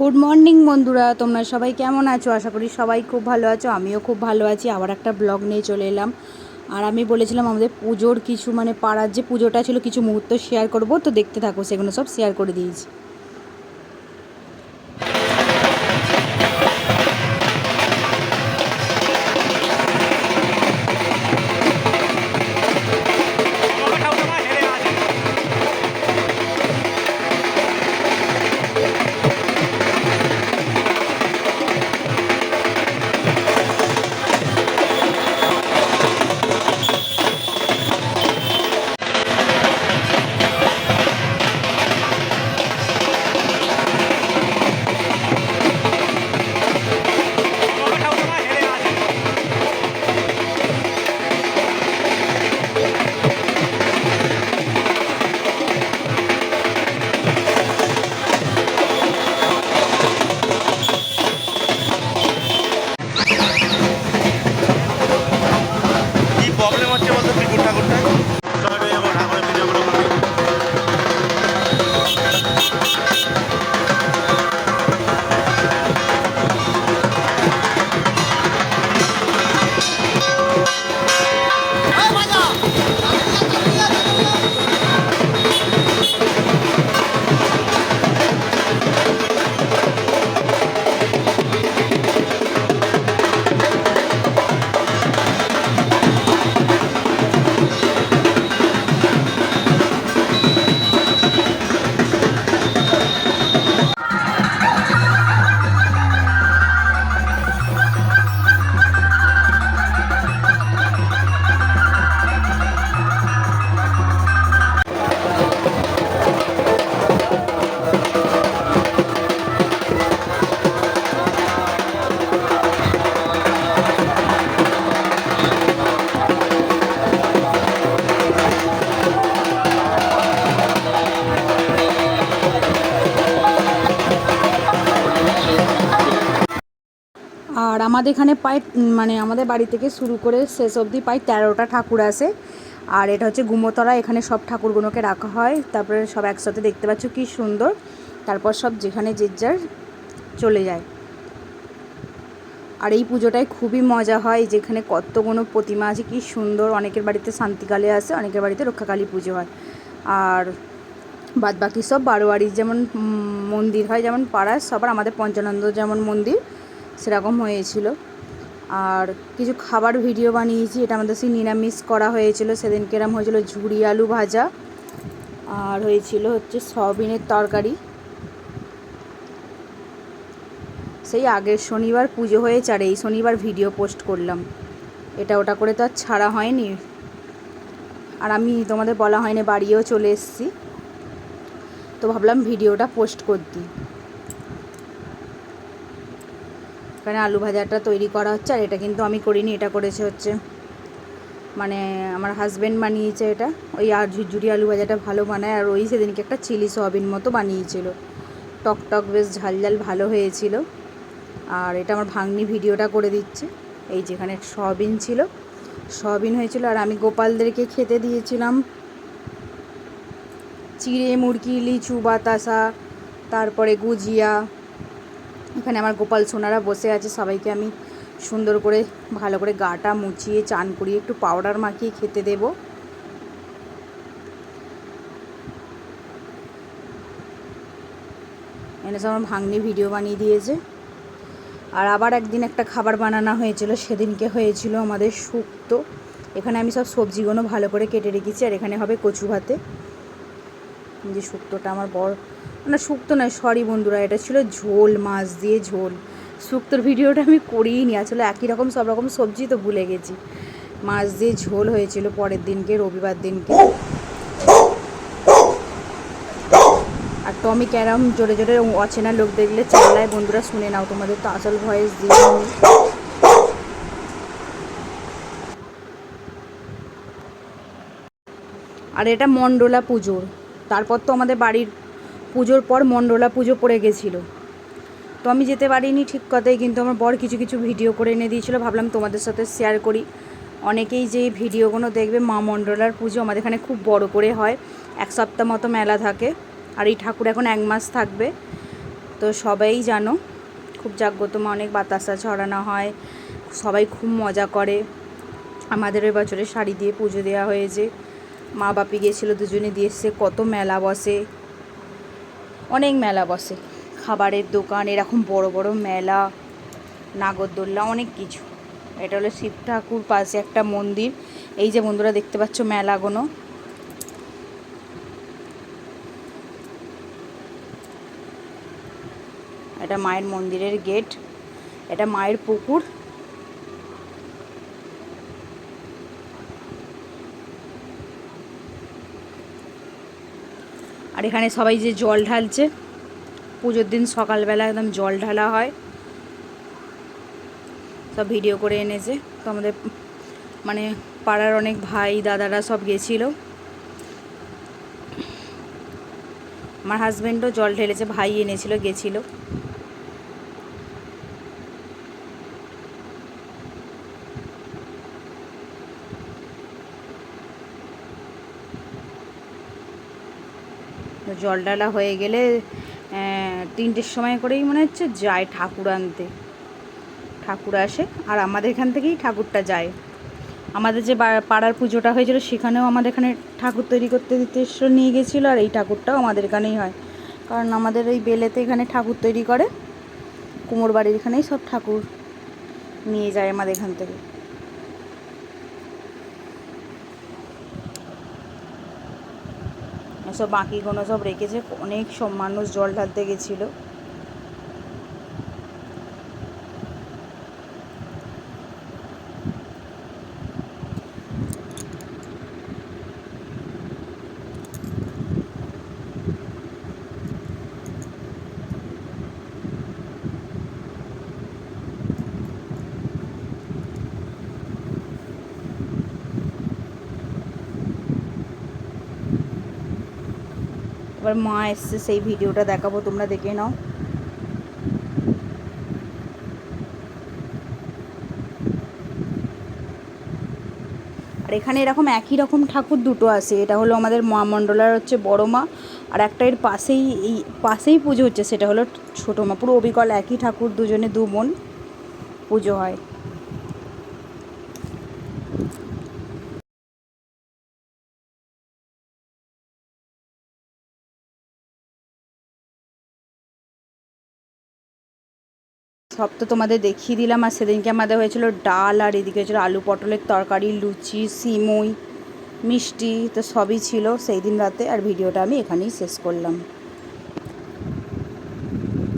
Good morning বন্ধুরা। তোমরা সবাই কেমন আছো? আশা করি সবাই খুব ভালো আছো, আমিও খুব ভালো আছি। আবার একটা ব্লগ নিয়ে চলে এলাম। আর আমি বলেছিলাম আমাদের পুজোর কিছু মানে পাড়ার যে পুজোটা ছিল, কিছু মুহূর্ত শেয়ার করব। তো দেখতে থাকো, সেগুলো সব শেয়ার করে দিয়েছি। আর আমাদের এখানে প্রায় মানে আমাদের বাড়ি থেকে শুরু করে শেষ অবধি প্রায় তেরোটা ঠাকুর আসে আর এটা হচ্ছে গুমতলা, এখানে সব ঠাকুরগুলোকে রাখা হয়। তারপরে সব একসাথে দেখতে পাচ্ছ কি সুন্দর। তারপর সব যেখানে যে যার চলে যায়। আর এই পুজোটায় খুবই মজা হয়, যেখানে কতগুলো প্রতিমা আছে, কি সুন্দর। অনেকের বাড়িতে শান্তিকালে আসে অনেকের বাড়িতে রক্ষাকালী পুজো হয়। আর বাদ বাকি সব বারোয়ারির যেমন মন্দির হয় যেমন পাড়ার, সবার আমাদের পঞ্চানন্দ যেমন মন্দির সেরকম হয়েছিল। আর কিছু খাবার ভিডিও বানিয়েছি, এটা আমাদের সেই নিরামিষ করা হয়েছিল। সেদিন কেরাম হয়েছিল ঝুড়ি আলু ভাজা, আর হয়েছিল হচ্ছে সয়াবিনের তরকারি। সেই আগের শনিবার পুজো হয়েছে, আর এই শনিবার ভিডিও পোস্ট করলাম। এটা ওটা করে তো আর ছাড়া হয়নি। আর আমি তোমাদের বলা হয়নি বাড়িও চলে এসেছি। তো ভাবলাম ভিডিওটা পোস্ট করে এখানে আলু ভাজাটা তৈরি করা হচ্ছে, আর এটা কিন্তু আমি করিনি, এটা করেছে হচ্ছে মানে আমার হাজব্যান্ড বানিয়েছে এটা। ওই আর ঝুরঝুরি আলু ভাজাটা ভালো বানায়, আর ওই সেদিনকে একটা চিলি সয়াবিন মতো বানিয়েছিল। টক টক বেশ ঝাল ঝাল ভালো হয়েছিল, আর এটা আমার ভাগ্নি ভিডিওটা করে দিচ্ছে। এই যেখানে সয়াবিন ছিল, সয়াবিন হয়েছিল, আর আমি গোপালদেরকে খেতে দিয়েছিলাম চিড়ে, মুরগি, লিচু, বাতাসা, তারপরে গুজিয়া এখানে আমার গোপাল সোনারা বসে আছে, সবাইকে আমি সুন্দর করে, ভালো করে গাটা মুছিয়ে, চান করিয়ে একটু পাউডার মাখিয়ে খেতে দেব। এনে আমার ভাগ্নি ভিডিও বানিয়ে দিয়েছে। আর আবার একদিন একটা খাবার বানানো হয়েছিল, সেদিনকে হয়েছিল আমাদের শুক্তো। এখানে আমি সব সবজিগুলো ভালো করে কেটে রেখেছি, আর এখানে হবে কচু ভাতে যে শুক্তোটা আমার বড় না শুক্তো নয়, সরি বন্ধুরা, এটা ছিল ঝোল, মাছ দিয়ে ঝোল। শুক্তোর ভিডিওটা আমি করিই নি আসলে একই রকম, সব রকম সবজি তো ভুলে গেছি। মাছ দিয়ে ঝোল হয়েছিল পরের দিনকে, রবিবার দিনকে। আর টমি ক্যারাম জোরে জোরে অচেনা লোক দেখলে চালায়, বন্ধুরা, শুনে নাও, তোমাদের তো আসল ভয়েস দিয়ে আর এটা মণ্ডলা পুজোর, তারপর তো আমাদের বাড়ির পুজোর পর মণ্ডলা পুজো পড়ে গেছিল। তো আমি যেতে পারিনি ঠিক কথাই, কিন্তু আমার বর কিছু কিছু ভিডিও করে এনে দিয়েছিলো। ভাবলাম তোমাদের সাথে শেয়ার করি। অনেকেই যে ভিডিওগুলো দেখবে, মা মণ্ডলার পুজো আমাদের এখানে খুব বড় করে হয়। এক সপ্তাহ মতো মেলা থাকে আর এই ঠাকুর এখন এক মাস থাকবে। তো সবাই জানো, খুব জাগ্রত মা, অনেক বাতাসা ছড়ানো হয়, সবাই খুব মজা করে। আমাদের ওই বছরে শাড়ি দিয়ে পুজো দেওয়া হয়েছে। মা বাপি গিয়েছিল দুজনে দিয়ে এসছে কত মেলা বসে। অনেক মেলা বসে। খাবারের দোকান, এরকম বড় বড় মেলা নাগরদোল্লা অনেক কিছু। এটা হলো শিব ঠাকুর পাশে একটা মন্দির। এই যে বন্ধুরা দেখতে পাচ্ছ মেলাগুলো। এটা মায়ের মন্দিরের গেট। এটা মায়ের পুকুর। আর এখানে সবাই যে জল ঢালছে, পুজোর দিন সকালবেলা একদম জল ঢালা হয়। সব ভিডিও করে এনেছে। তো আমাদের মানে পাড়ার অনেক ভাই, দাদারা সব গেছিল। আমার হাজব্যান্ডও জল ঢেলেছে, ভাই এনেছিল, গেছিল। তো জল ডালা হয়ে গেলে তিনটের সময় করেই মনে হচ্ছে যায় ঠাকুর আনতে। ঠাকুর আসে, আর আমাদের এখান থেকেই ঠাকুরটা যায়। আমাদের যে পাড়ার পুজোটা হয়েছিল, সেখানেও আমাদের এখানে ঠাকুর তৈরি করতে, দিতে নিয়ে গেছিল, আর এই ঠাকুরটাও আমাদের এখানেই হয়। কারণ আমাদের এই বেলেতে এখানে ঠাকুর তৈরি করে কুমোর বাড়ির এখানেই সব ঠাকুর নিয়ে যায় আমাদের এখান থেকে। সব বাকিগুলো সব রেখেছে। অনেক সব মানুষ জল ঢালতে গেছিল। এবার মা এসছে, সেই ভিডিওটা দেখাবো, তোমরা দেখে নাও। আর এখানে এরকম একই রকম ঠাকুর দুটো আছে, এটা হলো আমাদের মা মণ্ডলার হচ্ছে বড় মা, আর একটা এর পাশেই এই, পাশেই পুজো হচ্ছে, সেটা হলো ছোটো মা, পুরো অবিকল একই ঠাকুর দুজনে দু বোন পুজো হয়। সব তো তোমাদের দেখিয়ে দিলাম। আর সেদিনকে আমাদের হয়েছিল ডাল আর এদিকে হয়েছিল আলু পটলের তরকারি, লুচি, সিমুই, মিষ্টি, তো সবই ছিল সেই দিন রাতে। আর ভিডিওটা আমি এখানেই শেষ করলাম।